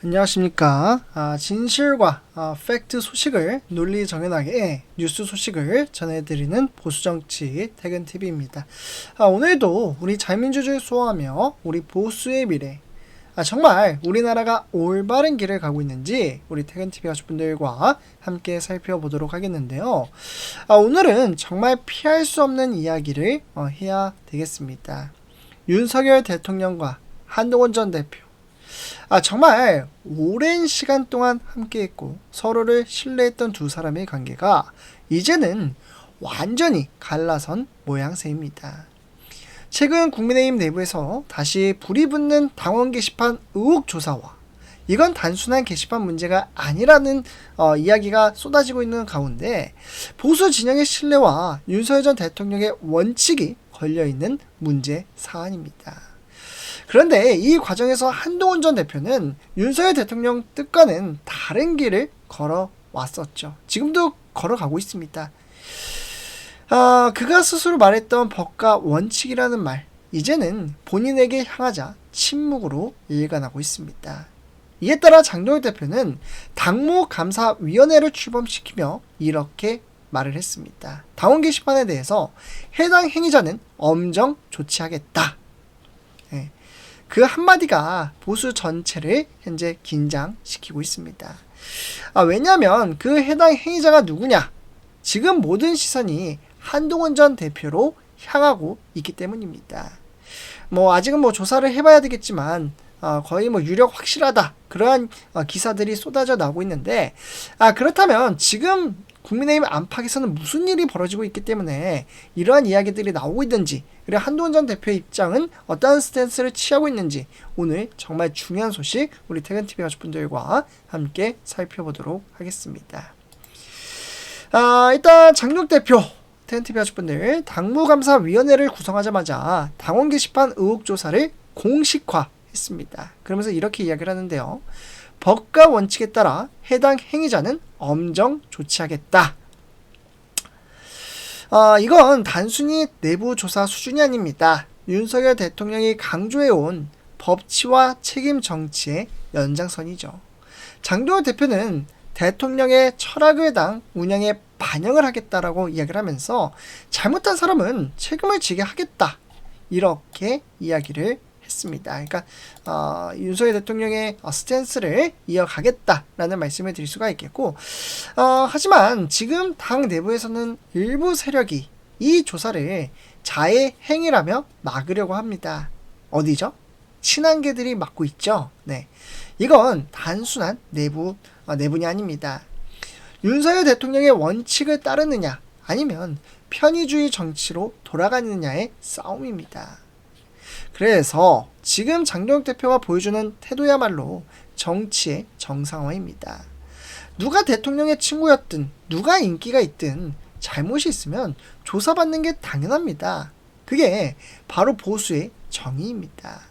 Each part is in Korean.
안녕하십니까. 아, 진실과 아, 팩트 소식을 논리 정연하게 뉴스 소식을 전해드리는 보수정치 퇴근TV입니다. 아, 오늘도 우리 자유민주주의 수호하며 우리 보수의 미래, 아, 정말 우리나라가 올바른 길을 가고 있는지 우리 퇴근TV 가족분들과 함께 살펴보도록 하겠는데요. 아, 오늘은 정말 피할 수 없는 이야기를 어, 해야 되겠습니다. 윤석열 대통령과 한동훈 전 대표, 아, 정말 오랜 시간 동안 함께했고 서로를 신뢰했던 두 사람의 관계가 이제는 완전히 갈라선 모양새입니다. 최근 국민의힘 내부에서 다시 불이 붙는 당원 게시판 의혹 조사와 이건 단순한 게시판 문제가 아니라는 어, 이야기가 쏟아지고 있는 가운데 보수 진영의 신뢰와 윤석열 전 대통령의 원칙이 걸려 있는 문제 사안입니다. 그런데 이 과정에서 한동훈 전 대표는 윤석열 대통령 뜻과는 다른 길을 걸어 왔었죠. 지금도 걸어가고 있습니다. 아, 그가 스스로 말했던 법과 원칙이라는 말, 이제는 본인에게 향하자 침묵으로 일관하고 있습니다. 이에 따라 장동혁 대표는 당무 감사위원회를 출범시키며 이렇게 말을 했습니다. 당원 게시판에 대해서 해당 행위자는 엄정 조치하겠다. 네. 그 한마디가 보수 전체를 현재 긴장시키고 있습니다. 아, 왜냐하면 그 해당 행위자가 누구냐? 지금 모든 시선이 한동훈 전 대표로 향하고 있기 때문입니다. 뭐 아직은 뭐 조사를 해봐야 되겠지만 어, 거의 뭐 유력 확실하다 그러한 어, 기사들이 쏟아져 나오고 있는데 아 그렇다면 지금 국민의힘 안팎에서는 무슨 일이 벌어지고 있기 때문에 이러한 이야기들이 나오고 있는지 그리고 한동훈 전 대표의 입장은 어떠한 스탠스를 취하고 있는지 오늘 정말 중요한 소식 우리 퇴근TV 가족분들과 함께 살펴보도록 하겠습니다. 아, 일단 장력 대표 퇴근TV 가족분들 당무감사위원회를 구성하자마자 당원 게시판 의혹 조사를 공식화했습니다. 그러면서 이렇게 이야기를 하는데요. 법과 원칙에 따라 해당 행위자는 엄정 조치하겠다. 어, 이건 단순히 내부 조사 수준이 아닙니다. 윤석열 대통령이 강조해온 법치와 책임 정치의 연장선이죠. 장도현 대표는 대통령의 철학을 당 운영에 반영을 하겠다라고 이야기를 하면서 잘못한 사람은 책임을 지게 하겠다. 이렇게 이야기를 했습니다. 그러니까 어, 윤석열 대통령의 어, 스탠스를 이어가겠다라는 말씀을 드릴 수가 있겠고 어, 하지만 지금 당 내부에서는 일부 세력이 이 조사를 자해 행위라며 막으려고 합니다. 어디죠? 친한계들이 맡고 있죠. 네, 이건 단순한 내부 어, 내분이 아닙니다. 윤석열 대통령의 원칙을 따르느냐 아니면 편의주의 정치로 돌아가느냐의 싸움입니다. 그래서 지금 장동혁 대표가 보여주는 태도야말로 정치의 정상화입니다. 누가 대통령의 친구였든 누가 인기가 있든 잘못이 있으면 조사받는 게 당연합니다. 그게 바로 보수의 정의입니다.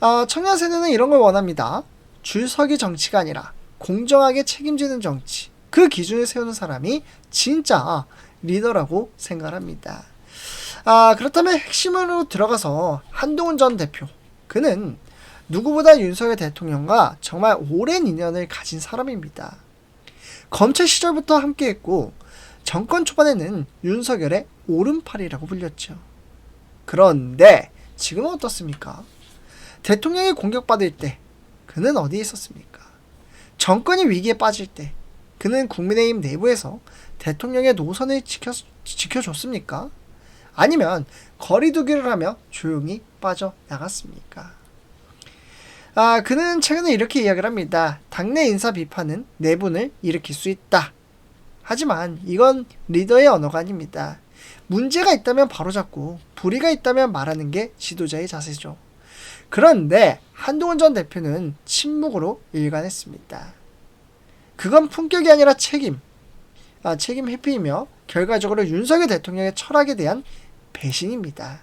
어, 청년 세대는 이런 걸 원합니다. 줄서기 정치가 아니라 공정하게 책임지는 정치. 그 기준을 세우는 사람이 진짜 리더라고 생각합니다. 아, 그렇다면 핵심으로 들어가서 한동훈 전 대표. 그는 누구보다 윤석열 대통령과 정말 오랜 인연을 가진 사람입니다. 검찰 시절부터 함께했고 정권 초반에는 윤석열의 오른팔이라고 불렸죠. 그런데 지금은 어떻습니까? 대통령이 공격받을 때 그는 어디에 있었습니까? 정권이 위기에 빠질 때 그는 국민의힘 내부에서 대통령의 노선을 지켜, 지켜줬습니까? 아니면 거리두기를 하며 조용히 빠져나갔습니까? 아, 그는 최근에 이렇게 이야기를 합니다. 당내 인사 비판은 내분을 일으킬 수 있다. 하지만 이건 리더의 언어가 아닙니다. 문제가 있다면 바로잡고 불의가 있다면 말하는 게 지도자의 자세죠. 그런데 한동훈 전 대표는 침묵으로 일관했습니다. 그건 품격이 아니라 책임. 아, 책임 회피이며 결과적으로 윤석열 대통령의 철학에 대한 배신입니다.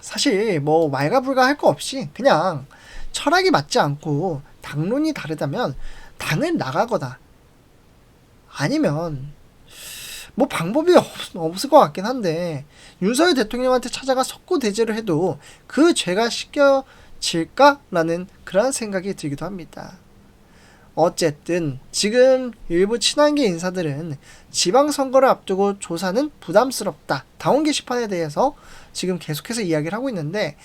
사실 뭐 말가불가 할 거 없이 그냥 철학이 맞지 않고 당론이 다르다면 당을 나가거나 아니면 뭐 방법이 없, 없을 것 같긴 한데 윤석열 대통령한테 찾아가 석고 대제를 해도 그 죄가 씻겨 질까라는 그런 생각이 들기도 합니다. 어쨌든 지금 일부 친한계 인사들은 지방선거를 앞두고 조사는 부담스럽다. 당원 게시판에 대해서 지금 계속해서 이야기를 하고 있는데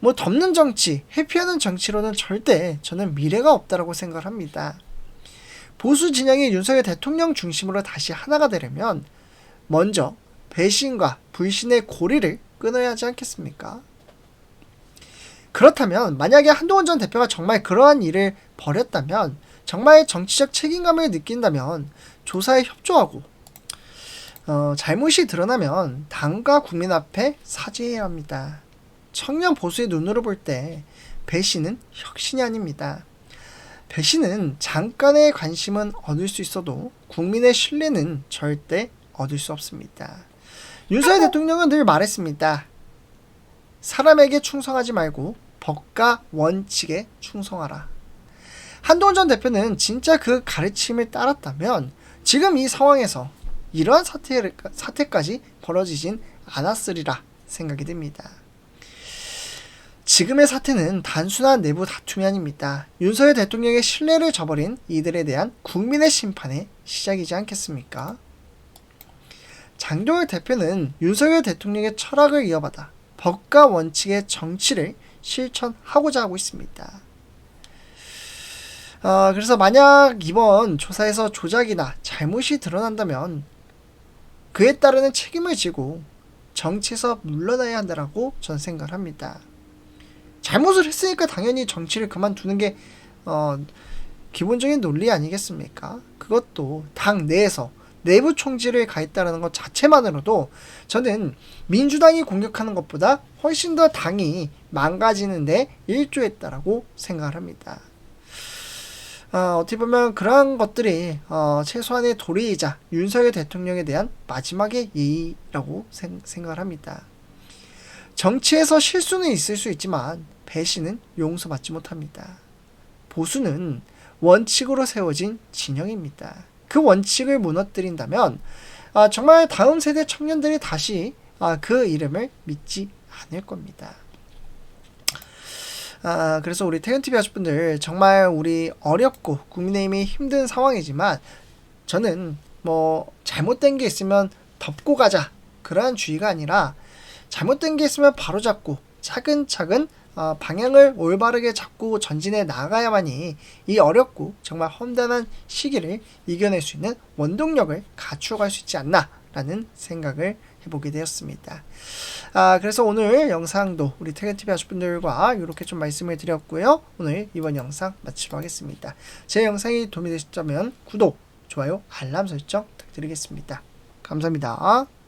뭐 덮는 정치, 회피하는 정치로는 절대 저는 미래가 없다라고 생각을 합니다. 보수 진영이 윤석열 대통령 중심으로 다시 하나가 되려면 먼저 배신과 불신의 고리를 끊어야 하지 않겠습니까? 그렇다면 만약에 한동훈 전 대표가 정말 그러한 일을 벌였다면 정말 정치적 책임감을 느낀다면 조사에 협조하고 어, 잘못이 드러나면 당과 국민 앞에 사죄해야 합니다. 청년 보수의 눈으로 볼 때 배신은 혁신이 아닙니다. 배신은 잠깐의 관심은 얻을 수 있어도 국민의 신뢰는 절대 얻을 수 없습니다. 윤석열 대통령은 늘 말했습니다. 사람에게 충성하지 말고 법과 원칙에 충성하라. 한동훈 전 대표는 진짜 그 가르침을 따랐다면 지금 이 상황에서 이러한 사태, 사태까지 벌어지진 않았으리라 생각이 듭니다. 지금의 사태는 단순한 내부 다툼이 아닙니다. 윤석열 대통령의 신뢰를 저버린 이들에 대한 국민의 심판의 시작이지 않겠습니까? 장동혁 대표는 윤석열 대통령의 철학을 이어받아 법과 원칙의 정치를 실천하고자 하고 있습니다. 어, 그래서 만약 이번 조사에서 조작이나 잘못이 드러난다면 그에 따르는 책임을 지고 정치에서 물러나야 한다라고 전 생각을 합니다. 잘못을 했으니까 당연히 정치를 그만두는 게 어, 기본적인 논리 아니겠습니까? 그것도 당 내에서 내부 총질을 가했다는 것 자체만으로도 저는 민주당이 공격하는 것보다 훨씬 더 당이 망가지는데 일조했다라고 생각을 합니다. 어, 어떻게 보면 그러한 것들이 어, 최소한의 도리이자 윤석열 대통령에 대한 마지막의 예의라고 생, 생각을 합니다. 정치에서 실수는 있을 수 있지만 배신은 용서받지 못합니다. 보수는 원칙으로 세워진 진영입니다. 그 원칙을 무너뜨린다면 아, 정말 다음 세대 청년들이 다시 아, 그 이름을 믿지 않을 겁니다. 아, 그래서 우리 태근TV 가족분들 정말 우리 어렵고 국민의힘이 힘든 상황이지만 저는 뭐 잘못된 게 있으면 덮고 가자. 그러한 주의가 아니라 잘못된 게 있으면 바로잡고 차근차근 어, 방향을 올바르게 잡고 전진해 나가야만이 이 어렵고 정말 험단한 시기를 이겨낼 수 있는 원동력을 갖추어갈 수 있지 않나라는 생각을 해보게 되었습니다. 아, 그래서 오늘 영상도 우리 퇴근TV 하실분들과 이렇게 좀 말씀을 드렸고요. 오늘 이번 영상 마치도록 하겠습니다. 제 영상이 도움이 되셨다면 구독, 좋아요, 알람 설정 부탁드리겠습니다. 감사합니다.